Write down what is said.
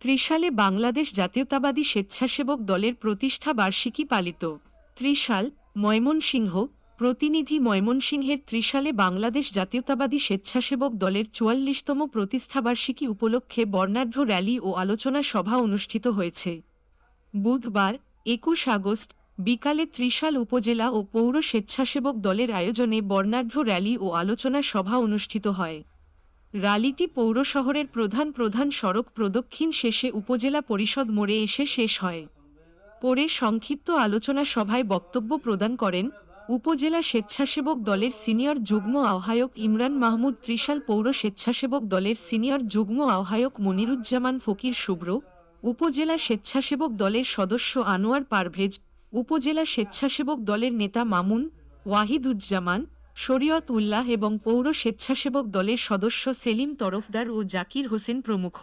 ত্রিশালে বাংলাদেশ জাতীয়তাবাদী স্বেচ্ছাসেবক দলের প্রতিষ্ঠা বার্ষিকী পালিত। ত্রিশাল ময়মনসিংহ, প্রতিনিধি ময়মনসিংহের ত্রিশালে বাংলাদেশ জাতীয়তাবাদী স্বেচ্ছাসেবক দলের চুয়াল্লিশতম প্রতিষ্ঠাবার্ষিকী উপলক্ষে বর্ণাঢ্য র্যালি ও আলোচনা সভা অনুষ্ঠিত হয়েছে। বুধবার, একুশ আগস্ট, বিকালে ত্রিশাল উপজেলা ও পৌর স্বেচ্ছাসেবক দলের আয়োজনে বর্ণাঢ্য র্যালি ও আলোচনা সভা অনুষ্ঠিত হয়। র্যালিটি পৌর শহরের প্রধান প্রধান সড়ক প্রদক্ষিণ শেষে উপজেলা পরিষদ মোড়ে এসে শেষ হয়। পরে সংক্ষিপ্ত আলোচনা সভায় বক্তব্য প্রদান করেন উপজেলা স্বেচ্ছাসেবক দলের সিনিয়র যুগ্ম আহ্বায়ক ইমরান মাহমুদ ত্রিশাল পৌর স্বেচ্ছাসেবক দলের সিনিয়র যুগ্ম আহ্বায়ক মনিরুজ্জামান ফকির শুভ্র, উপজেলা স্বেচ্ছাসেবক দলের সদস্য আনোয়ার পারভেজ, উপজেলা স্বেচ্ছাসেবক দলের নেতা মামুন ওয়াহিদুজ্জামান শরীয়ত উল্লাহ এবং পৌর স্বেচ্ছাসেবক দলের সদস্য সেলিম তরফদার ও জাকির হোসেন প্রমুখ।